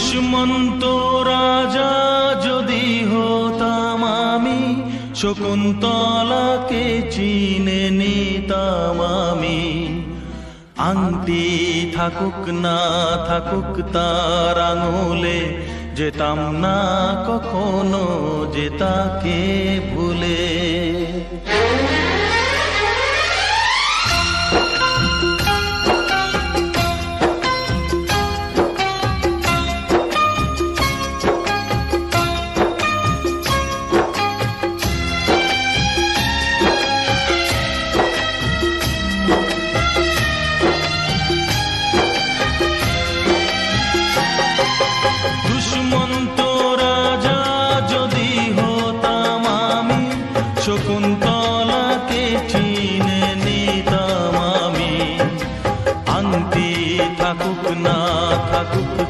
দুশ্মন্ত রাজা যদি হতাম আমি, শকুন্তলাকে চিনে নিতাম আমি। আংটি থাকুক না থাকুক তার আঙুলে, যেতাম না কখনো যে তাকে ভুলে। শকুন্তলাকে চিনে নিতাম আমি। আংটি থাকুক না থাকুক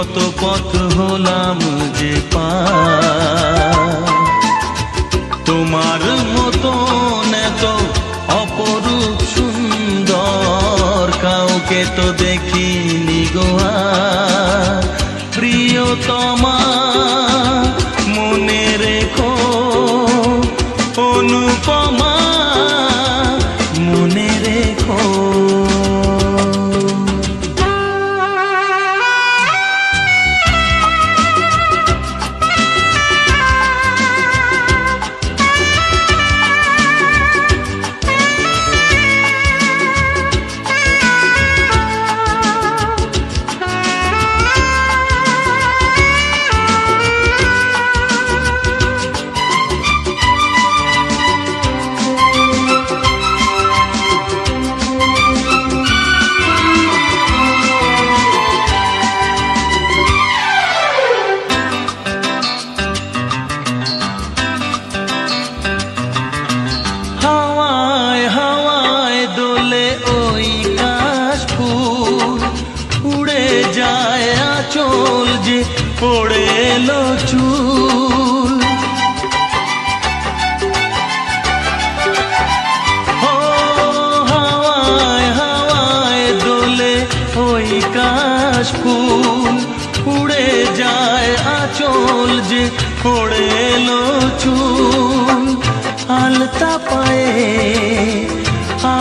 কত পথ হলাম যে পা তোমার মতো এত অপরূপ সুন্দর, কাউকে তো দেখিনি গোয়া প্রিয়তমা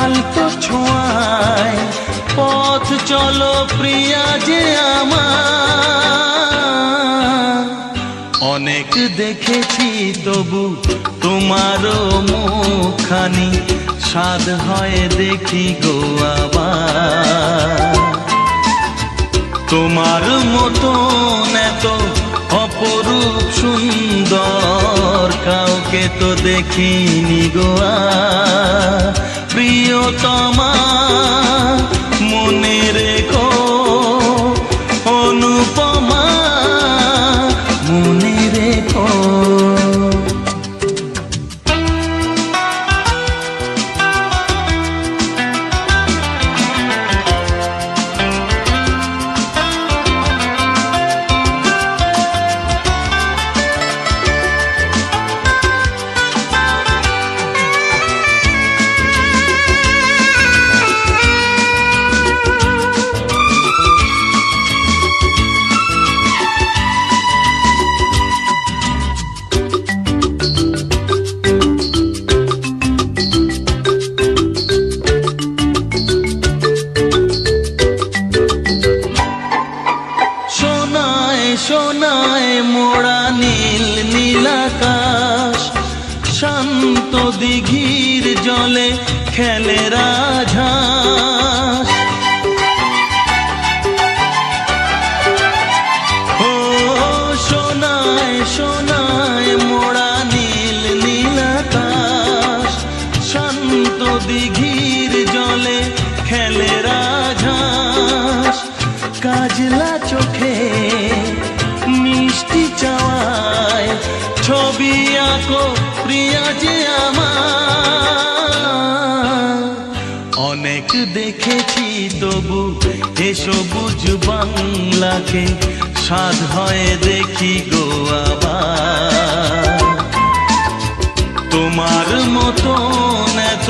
আলতো ছোঁয়ায়। পথ চলো প্রিয়া যে আমার। অনেক দেখেছি তবু তোমারও মুখানি স্বাদ হয় দেখি গো তোমার মতো এত অপরূপ সুন্দর, কাউকে তো দেখিনি গোয়া প্রিয়তমা মনে রেখো খেলে রাজাস কাজলা চোখে মিষ্টি চাওয়ায় ছবি আঁকো প্রিয়া যে অনেক দেখেছি তবু এ সবুজ বাংলাকে স্বাদ হয়ে দেখি গো আবার তোমার মতন এত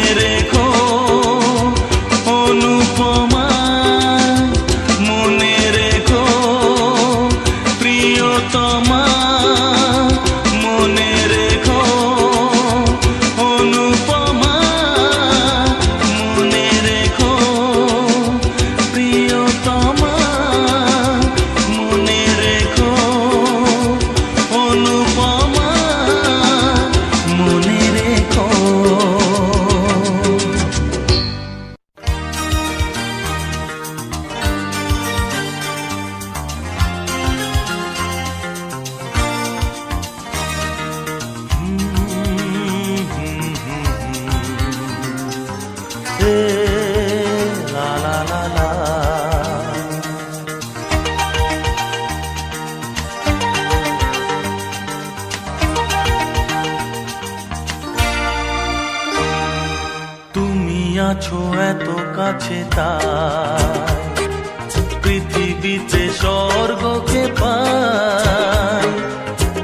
আছো এত কাছে তাই পৃথিবীতে স্বর্গকে পাই।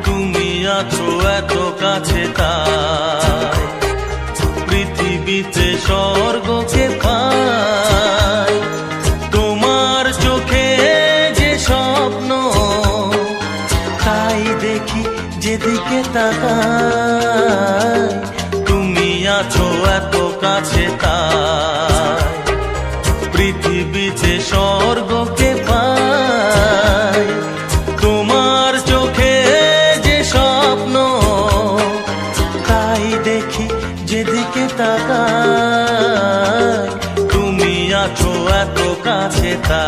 তুমি আছো এত কাছে তাই। স্বর্গ যেতা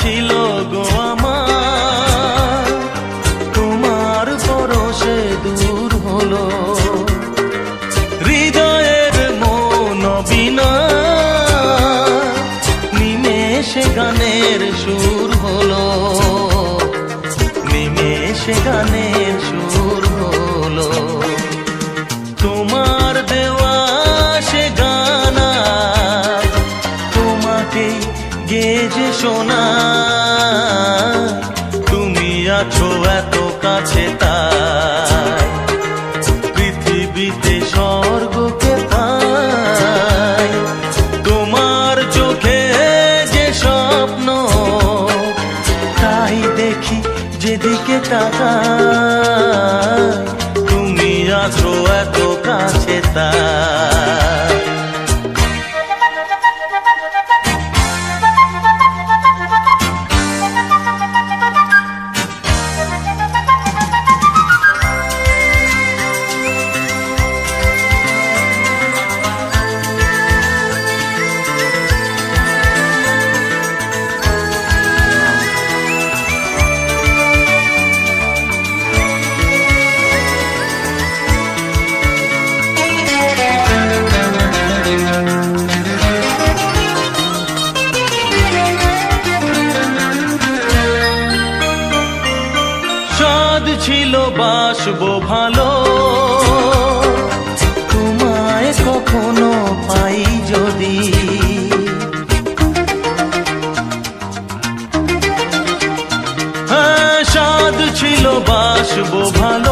ছিল গো এত কাছে তা ছিল বাসবো ভালো।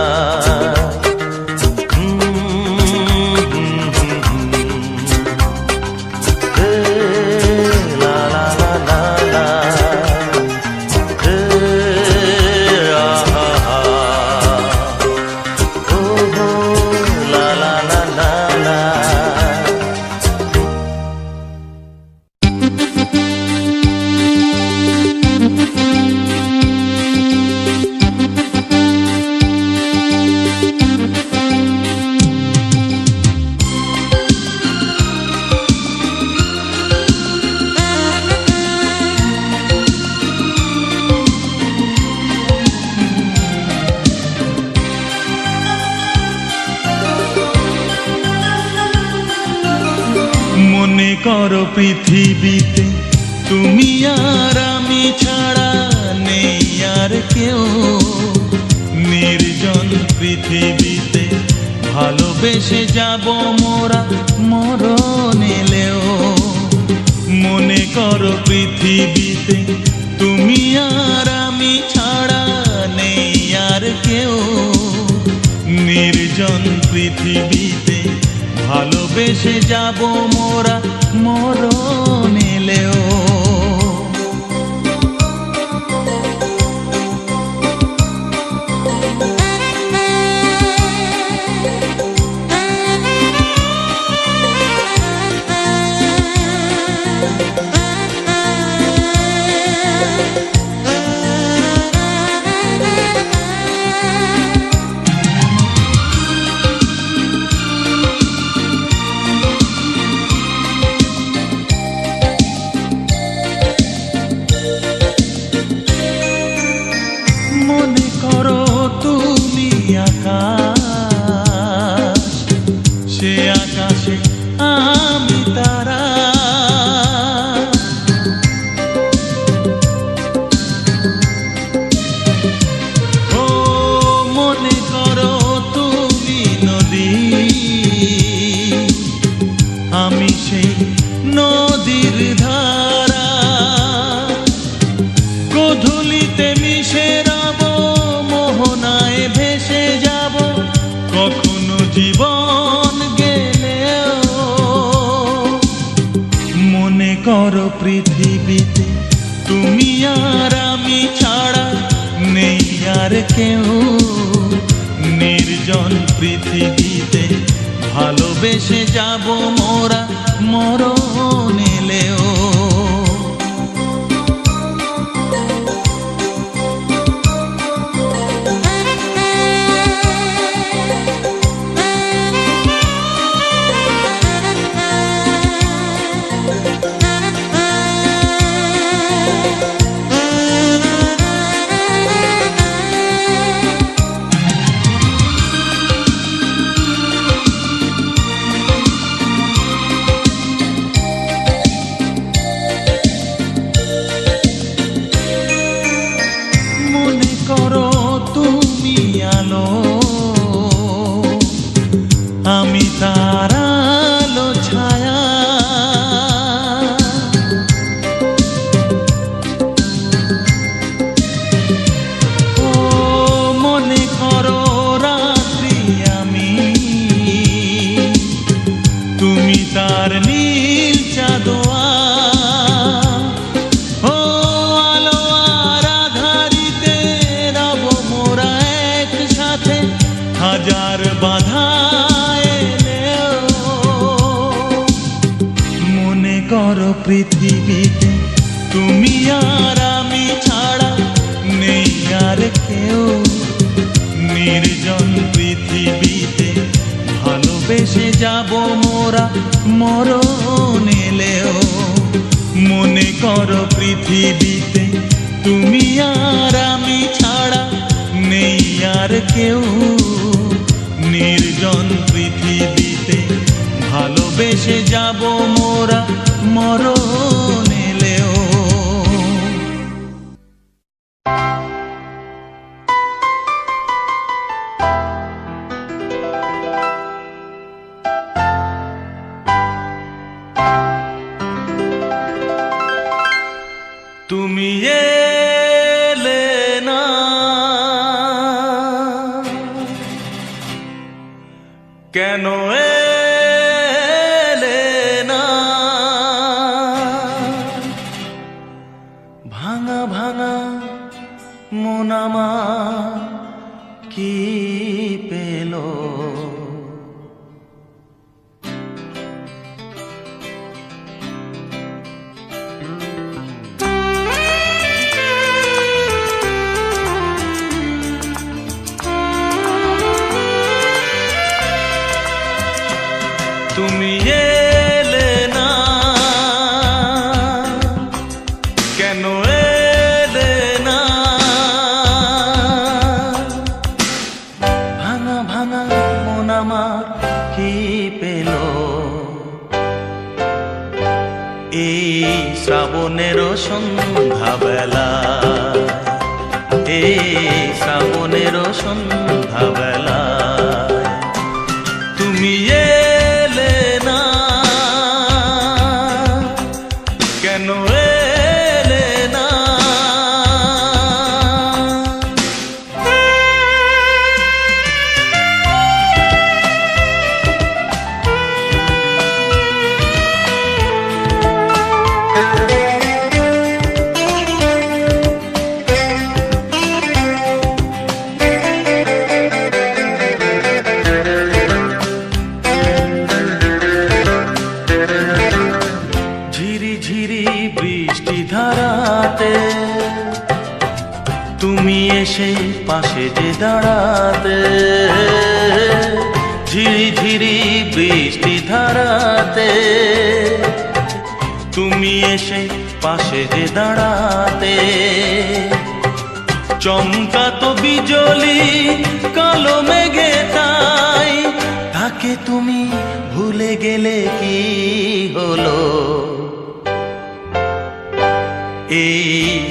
করো পৃথিবীতে। তুমি আর আমি ছাড়া নেই আর কেউ। নির্জন পৃথিবীতে ভালোবেসে যাব মোরা মরণ এলেও মনে করো পৃথিবীতে তুমি আর আমি ছাড়া নেই আর কেউ। নির্জন পৃথিবীতে ভালোবেসে যাব মোরা মরণ এলেও পৃথিবীতে তুমি আর আমি ছাড়া নেই আর কেউ। নির্জন পৃথিবীতে ভালোবেসে যাব মোরা মরণ। থেকেও নির্জন পৃথিবীতে ভালোবেসে যাব মোরা মরো এই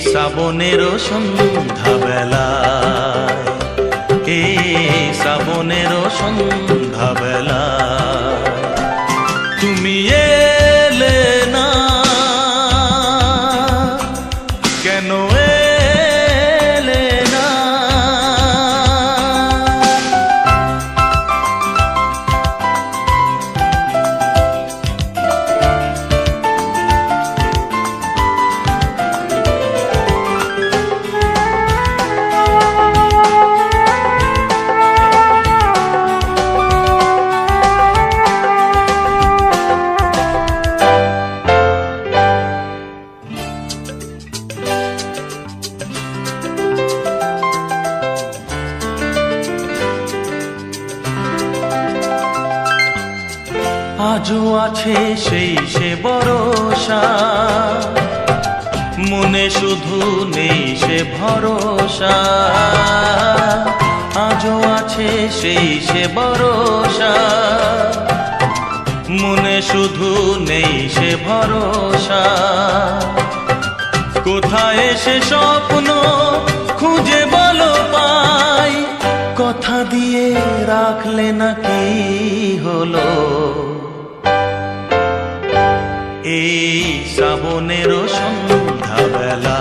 শ্রাবণের সন্ধ্যাবেলায় এই শ্রাবণের সন্ধ্যাবেলায় আজও আছে সেই সে ভরসা। মনে শুধু নেই সে ভরসা। আজও আছে সেই সে ভরসা। মনে শুধু নেই সে ভরসা। কোথায় সে স্বপ্ন খুঁজে বলো পাই। কথা দিয়ে রাখলে নাকি হলো? এই শ্রাবণেরও সন্ধ্যাবেলা।